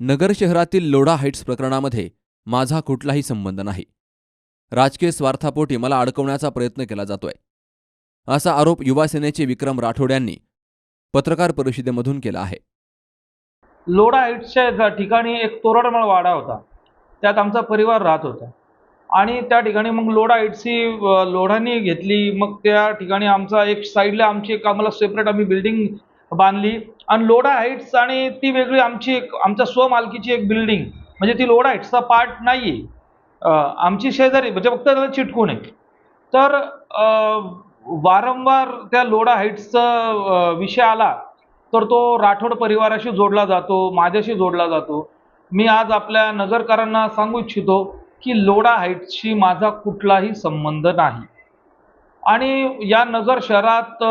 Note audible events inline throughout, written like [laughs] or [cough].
नगर शहरातील लोढा हाईट्स प्रकरणामध्ये माझा कुठलाही संबंध नाही. राजकीय स्वार्थापोटी मला अडकवण्याचा प्रयत्न केला जातोय. असा आरोप युवासेनेचे विक्रम राठोड यांनी पत्रकार परिषदेमधून केला आहे. लोढा हाईट्सच्या ठिकाणी एक तोरडमळ वाडा होता त्यात आमचा परिवार राहत होता. आणि त्या ठिकाणी मग लोढा हाईट्सची लोढांनी घेतली मग त्या ठिकाणी आमचा एक साईडला आमची एक आम्हाला सेपरेट आम्ही बिल्डिंग बांधली. आणि लोढा हाईट्स आणि ती वेगळी आमची एक आमच्या स्वमालकीची एक बिल्डिंग म्हणजे ती लोढा हाईट्सचा पार्ट नाही आहे आमची शेजारी म्हणजे फक्त त्याला चिटकून आहे. तर वारंवार त्या लोढा हाईट्सचा विषय आला तर तो राठोड परिवाराशी जोडला जातो माझ्याशी जोडला जातो. मी आज आपल्या नगरकरांना सांगू इच्छितो की लोढा हाईट्सशी माझा कुठलाही संबंध नाही. आणि या नगर शहरात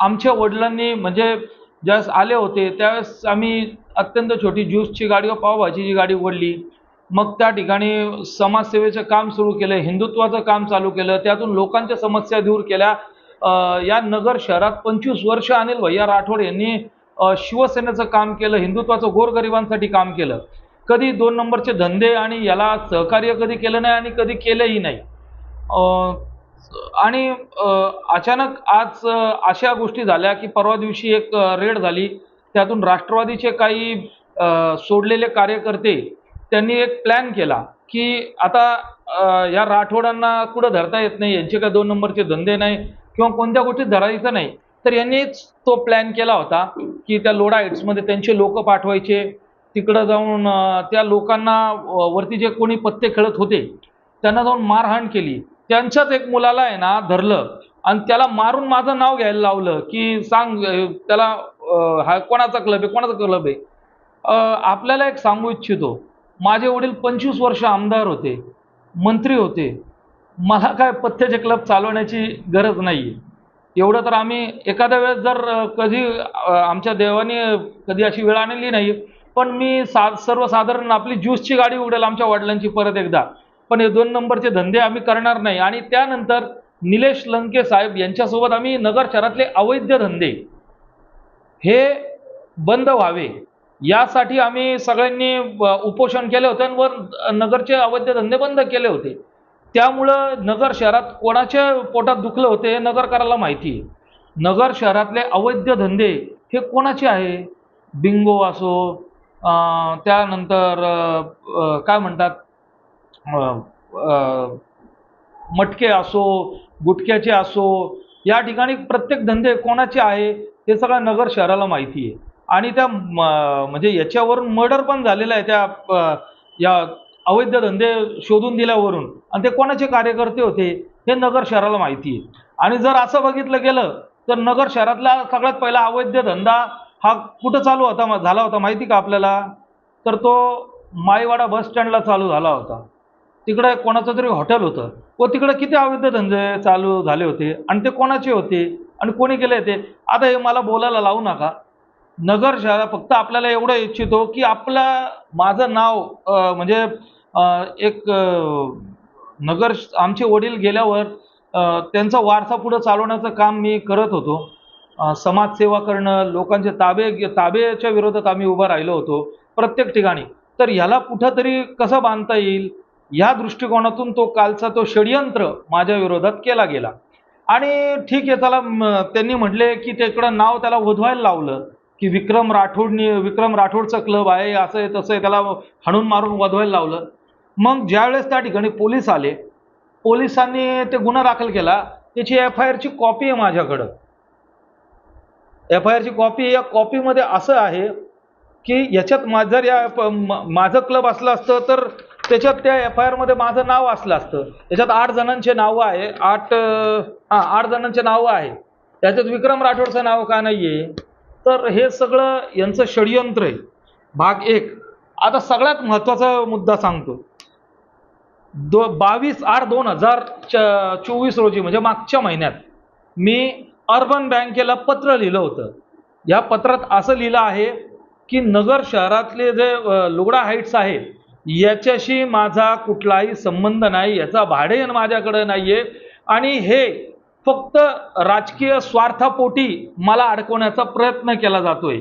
आमच्या वडिलांनी म्हणजे ज्यावेळेस आले होते त्यावेळेस आम्ही अत्यंत छोटी ज्यूसची गाडी व पावभाजीची गाडी उघडली मग त्या ठिकाणी समाजसेवेचं काम सुरू केलं हिंदुत्वाचं काम चालू केलं त्यातून लोकांच्या समस्या दूर केल्या. या नगर शहरात पंचवीस वर्ष अनिल भैया राठोड यांनी शिवसेनेचं काम केलं हिंदुत्वाचं गोरगरिबांसाठी काम केलं. कधी दोन नंबरचे धंदे आणि याला सहकार्य कधी केलं नाही आणि कधी केलंही नाही. आणि अचानक आज अशा गोष्टी झाल्या की परवा दिवशी एक रेड झाली. त्यातून राष्ट्रवादीचे काही सोडलेले कार्यकर्ते त्यांनी एक प्लॅन केला की आता या राठोडांना कुठं धरता येत नाही यांचे काय दोन नंबरचे धंदे नाही किंवा कोणत्या गोष्टीत धरायचं नाही. तर यांनीच तो प्लॅन केला होता की त्या लोडा हाईट्समध्ये त्यांचे लोक पाठवायचे. तिकडं जाऊन त्या लोकांना वरती जे कोणी पत्ते खेळत होते त्यांना जाऊन मारहाण केली. त्यांच्याच एक मुलाला आहे ना धरलं आणि त्याला मारून माझं नाव घ्यायला लावलं की सांग त्याला हा कोणाचा क्लब आहे कोणाचा क्लब आहे? आपल्याला एक सांगू इच्छितो. माझे वडील पंचवीस वर्ष आमदार होते मंत्री होते. मला काय पथ्याचे क्लब चालवण्याची गरज नाही आहे एवढं तर आम्ही एखाद्या वेळेस जर कधी आमच्या देवाने कधी अशी वेळ आणली नाही पण मी सा सर्वसाधारण आपली ज्यूसची गाडी उडेल आमच्या वडिलांची परत एकदा. पण हे दोन नंबरचे धंदे आम्ही करणार नाही. आणि त्यानंतर निलेश लंके साहेब यांच्यासोबत आम्ही नगर शहरातले अवैध धंदे हे बंद व्हावे. यासाठी आम्ही सगळ्यांनी उपोषण केले होते आणि नगरचे अवैध धंदे बंद केले होते. त्यामुळं नगर शहरात कोणाच्या पोटात दुखलं होते हे नगरकाराला माहिती आहे. नगर शहरातले अवैध धंदे हे कोणाचे आहे? बिंगो असो त्यानंतर काय म्हणतात? मटके असो गुटख्याचे असो या ठिकाणी प्रत्येक धंदे कोणाचे आहे हे सगळं नगर शहराला माहिती आहे. आणि त्या म- म्हणजे याच्यावरून मर्डर पण झालेलं आहे त्या या अवैध धंदे शोधून दिल्यावरून. आणि ते कोणाचे कार्यकर्ते होते हे नगर शहराला माहिती आहे. आणि जर असं बघितलं गेलं तर नगर शहरातला सगळ्यात पहिला अवैध धंदा हा कुठं चालू होता झाला होता माहिती का आपल्याला? तर तो मायवाडा बस स्टँडला चालू झाला होता. तिकडं कोणाचं तरी हॉटेल होतं. व तिकडं किती अवैध धंदे चालू झाले होते आणि ते कोणाचे होते आणि कोणी केले ते? आता हे मला बोलायला लावू नका. नगर शहरा फक्त आपल्याला एवढं इच्छितो की आपला माझं नाव म्हणजे एक नगर आमचे वडील गेल्यावर त्यांचा वारसा पुढं चालवण्याचं काम मी करत होतो. समाजसेवा करणं लोकांचे ताबे ताबेच्या विरोधात आम्ही उभं राहिलो होतो प्रत्येक ठिकाणी. तर ह्याला कुठंतरी कसं बांधता येईल? या दृष्टिकोनातून तो कालचा तो षडयंत्र माझ्या विरोधात केला गेला. आणि ठीक आहे त्याला त्यांनी म्हटले की त्याकडं नाव त्याला वधवायला लावलं की विक्रम राठोडनी विक्रम राठोडचा क्लब आहे असं आहे तसं आहे त्याला हाणून मारून वधवायला लावलं. मग ज्यावेळेस त्या ठिकाणी पोलीस आले पोलिसांनी ते गुन्हा दाखल केला त्याची एफ आय आरची कॉपी आहे माझ्याकडं. एफ आय आरची कॉपी या कॉपीमध्ये असं आहे की याच्यात माझं जर या प- म- माझं क्लब असलं असतं तर त्याच्यात त्या एफ आय आरमध्ये माझं नाव असलं असतं. त्याच्यात आठ जणांचे नावं आहे. आठ हां आठ जणांचे नावं आहे. त्याच्यात विक्रम राठोडचं नाव का नाही आहे तर हे सगळं यांचं षडयंत्र आहे. भाग एक. आता सगळ्यात महत्त्वाचा मुद्दा सांगतो. दो बावीस आठ दोन हजार च चोवीस रोजी म्हणजे मागच्या महिन्यात मी अर्बन बँकेला पत्र लिहिलं होतं. या पत्रात असं लिहिलं आहे की नगर शहरातले जे लुगडा हाईट्स आहे याच्याशी माझा कुठलाही संबंध नाही याचा भाडेन माझ्याकडे नाही आहे आणि हे फक्त राजकीय स्वार्थापोटी मला अडकवण्याचा प्रयत्न केला जातोय.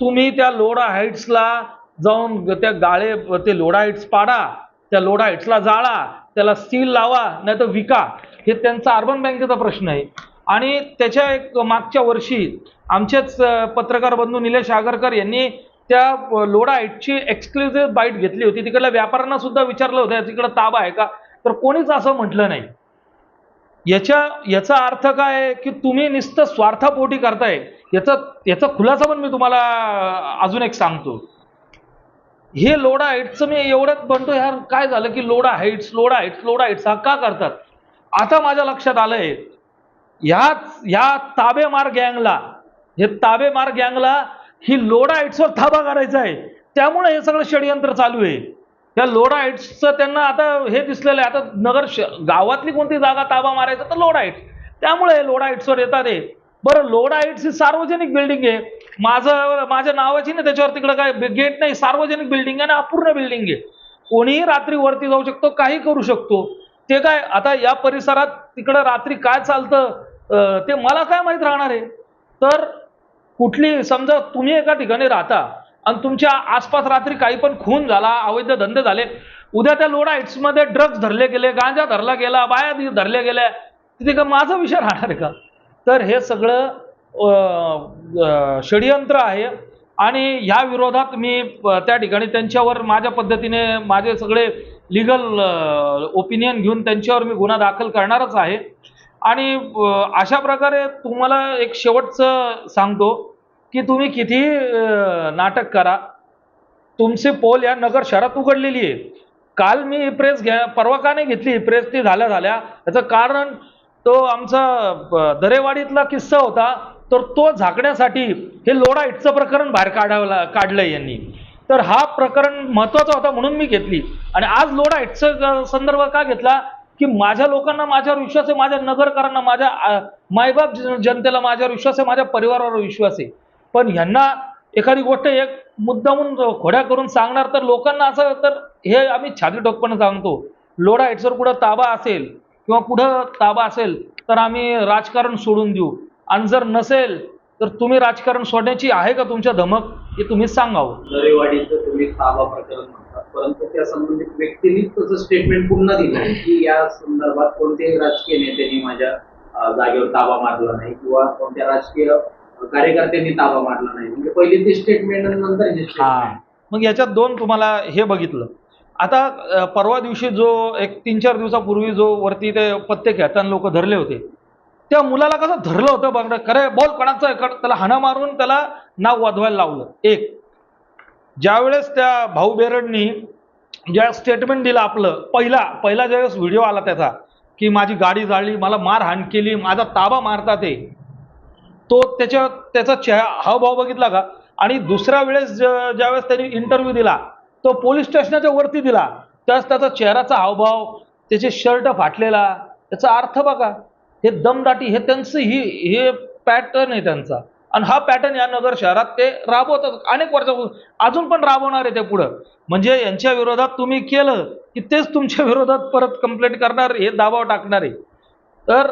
तुम्ही त्या लोडा हाईट्सला जाऊन त्या गाळे ते लोडा हाईट्स पाडा त्या लोडा हाईट्सला जाळा त्याला सील लावा नाही तर विका. हे त्यांचा अर्बन बँकेचा प्रश्न आहे. आणि त्याच्या एक मागच्या वर्षी आमचेच पत्रकार बंधू निलेश आगरकर यांनी त्या लोडा हाईटची एक्सक्लुझिव्ह बाईट घेतली होती. तिकडल्या व्यापाऱ्यांना सुद्धा विचारलं होतं तिकडं ताबा आहे का? तर कोणीच असं म्हटलं नाही. याच्या याचा अर्थ काय आहे की तुम्ही नुसतं स्वार्थापोटी करताय. याचा याचा खुलासा पण मी तुम्हाला अजून एक सांगतो. हे लोडा हाईट्सचं मी एवढंच म्हणतो यार काय झालं की Lodha heights Lodha heights Lodha heights हा का करतात? आता माझ्या लक्षात आलंय ह्याच ह्या ताबेमार गँगला हे ताबेमार गँगला ही लोडा हाईट्सवर थाबा करायचा आहे. त्यामुळे हे सगळं षडयंत्र चालू आहे. त्या लोडा हाईट्सचं त्यांना आता हे दिसलेलं आहे. आता नगर श गावातली कोणती जागा ताबा मारायचा तर लोडा हाईट्स त्यामुळे हे लोडा हाईट्सवर येतात हे. बरं लोडा हाईट्स ही सार्वजनिक बिल्डिंग आहे. माझं माझ्या नावाची ना त्याच्यावर तिकडं काय गेट नाही सार्वजनिक बिल्डिंग आहे आणि अपूर्ण बिल्डिंग आहे. कोणीही रात्री वरती जाऊ शकतो काही करू शकतो. ते काय आता या परिसरात तिकडं रात्री काय चालतं ते मला काय माहीत राहणार आहे. तर कुठली समजा तुम्ही एका ठिकाणी राहता आणि तुमच्या आसपास रात्री काही पण खून झाला अवैध धंदे झाले उद्या त्या लोडा मध्ये ड्रग्ज धरले गेले गांजा धरला गेला बाया धरल्या गेल्या तिथे का माझा विषय राहणार आहे का? तर हे सगळं षडयंत्र आहे आणि ह्या विरोधात मी त्या ठिकाणी त्यांच्यावर माझ्या पद्धतीने माझे सगळे लिगल ओपिनियन घेऊन त्यांच्यावर मी गुन्हा दाखल करणारच आहे. आणि अशा प्रकारे तुम्हाला एक शेवटचं सांगतो. की तुम्ही किती नाटक करा. तुमचे पोल या नगर शहरात उघडलेली आहे. काल मी प्रेस घ्या परवा का नाही घेतली? प्रेस ती झाल्या झाल्या. याचं कारण तो आमचा दरेवाडीतला किस्सा होता. तर तो झाकण्यासाठी हे लोडाईटचं प्रकरण बाहेर काढावला काढलं यांनी. तर हा प्रकरण महत्त्वाचा होता म्हणून मी घेतली. आणि आज लोडाईटचं संदर्भ का घेतला? की माझ्या लोकांना माझ्यावर विश्वास आहे माझ्या नगरकरांना माझ्या मायबाप जन- जनतेला माझ्यावर विश्वास आहे माझ्या परिवारावर विश्वास आहे. पण ह्यांना एखादी गोष्ट एक मुद्दामून खोड्या करून सांगणार तर लोकांना असं तर हे आम्ही छाती ठोकपणे सांगतो. लोडा हेडसर कुठं ताबा असेल किंवा कुठं ताबा असेल तर आम्ही राजकारण सोडून देऊ. आणि जर नसेल तर तुम्ही राजकारण सोडण्याची आहे का तुमच्या धमक हे तुम्ही सांगावं. नरेवाडीचं तुम्ही ताबा प्रकरण म्हणतात परंतु त्या संबंधित व्यक्तीने तसं स्टेटमेंट पुन्हा दिलं की या संदर्भात कोणत्याही राजकीय नेत्यांनी माझ्या जागेवर ताबा मारला नाही किंवा कोणत्या राजकीय कार्यकर्त्यांनी ताबा मारला नाही. म्हणजे पहिले ते स्टेटमेंट नंतर हे हा. statement. मग याच्यात दोन तुम्हाला हे बघितलं. आता अ, परवा दिवशी जो एक तीन चार दिवसापूर्वी जो वरती ते पत्ते खेळताना लोक धरले होते त्या मुलाला कसं धरलं होतं बघ खरं बोल कोणाचं आहे? कड- त्याला हाणा मारून त्याला नाव वाजवायला लावलं. एक. ज्यावेळेस त्या भाऊ बेरडनी ज्या स्टेटमेंट दिलं आपलं पहिला पहिला ज्यावेळेस व्हिडिओ आला त्याचा की माझी गाडी जाळली मला मारहाण केली माझा ताबा मारतात ते तो त्याच्या त्याचा चेह हावभाव बघितला का? आणि दुसऱ्या वेळेस ज- ज्यावेळेस त्यांनी इंटरव्ह्यू दिला तो पोलीस स्टेशनाच्या वरती दिला. त्यावेळेस त्याचा चेहऱ्याचा हावभाव त्याचे शर्ट फाटलेला त्याचा अर्थ बघा. हे दमदाटी हे त्यांचं ही हे पॅटर्न आहे त्यांचा. आणि हा पॅटर्न या नगर शहरात ते राबवतात. अनेक वर्षापासून अजून पण राबवणार आहे ते पुढं. म्हणजे यांच्या विरोधात तुम्ही केलं की तेच तुमच्या [laughs] विरोधात परत कंप्लेंट करणार हे दाबाव टाकणार आहे. तर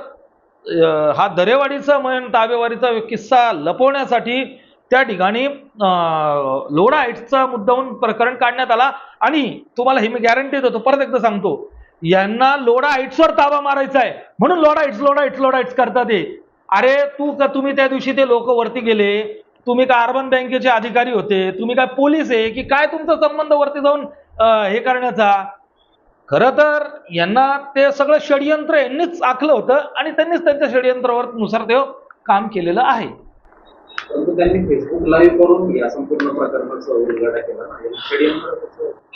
हा दरेवाडीचा म्हण ताबेवारीचा किस्सा लपवण्यासाठी त्या ठिकाणी लोडा लोढा हाईट्सचा मुद्दाहून प्रकरण काढण्यात आला. आणि तुम्हाला हे मी गॅरंटी देतो परत एकदा सांगतो. यांना लोढा हाईट्सवर ताबा मारायचा आहे. म्हणून Lodha heights Lodha heights Lodha heights करतात ते अरे तू का तुम्ही त्या दिवशी ते लोक वरती गेले? तुम्ही काय अर्बन बँकेचे अधिकारी होते? तुम्ही काय पोलीस आहे? की काय तुमचा संबंध वरती जाऊन हे करण्याचा? खरं तर यांना ते सगळं षडयंत्र यांनीच आखलं होतं आणि त्यांनीच त्यांच्या षडयंत्रावर नुसार ते काम केलेलं आहे. त्यांनी फेसबुक लाईव्ह करून या संपूर्ण प्रकरणाचा हे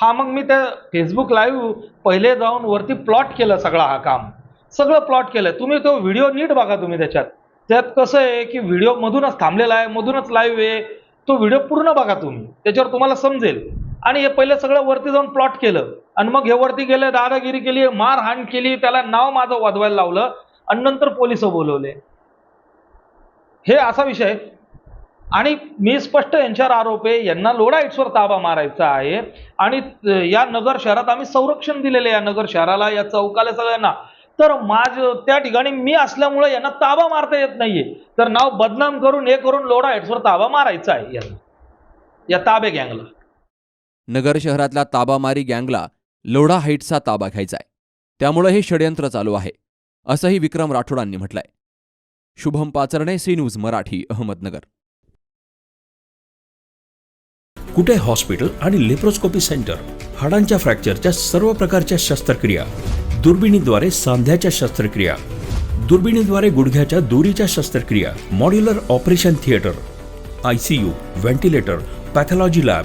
हा मग मी त्या फेसबुक लाईव्ह पहिले जाऊन वरती प्लॉट केलं सगळं हा काम. सगळं प्लॉट केलं. तुम्ही तो व्हिडिओ नीट बघा तुम्ही त्याच्यात. त्यात कसं आहे की व्हिडिओ मधूनच थांबलेला आहे मधूनच लाईव्ह आहे. तो व्हिडिओ पूर्ण बघा तुम्ही. त्याच्यावर तुम्हाला समजेल. आणि हे पहिले सगळं वरती जाऊन प्लॉट केलं. आणि मग हे वरती गेलं दादागिरी केली मारहाण केली त्याला नाव माझं वाजवायला लावलं आणि नंतर पोलीस बोलवले. हे असा विषय आणि मी स्पष्ट यांच्यावर आरोप आहे यांना लोडाईट्सवर ताबा मारायचा आहे. आणि या नगर शहरात आम्ही संरक्षण दिलेले आहे या नगर शहराला या चौकाला सगळ्यांना. तर माझ त्या ठिकाणी मी असल्यामुळे यांना ताबा मारता येत नाहीये. तर नाव बदनाम करून हे करून लोडाईट्सवर ताबा मारायचा आहे यांना. या ताबे गँगला. नगर शहरातल्या ताबामारी गँगला लोढा हाईट्सचा ताबा घ्यायचा आहे त्यामुळे हे षडयंत्र चालू आहे असंही विक्रम राठोडांनी म्हटलंय. Shubham Pacharne C news Marathi Ahmednagar. Kute hospital आणि लेप्रोस्कोपी सेंटर? हाडांच्या फ्रॅक्चरच्या सर्व प्रकारच्या शस्त्रक्रिया. दुर्बिणीद्वारे सांध्याच्या शस्त्रक्रिया. दुर्बिणीद्वारे गुडघ्याच्या दोरीच्या शस्त्रक्रिया. Modular operation theatre. ICU ventilator pathology lab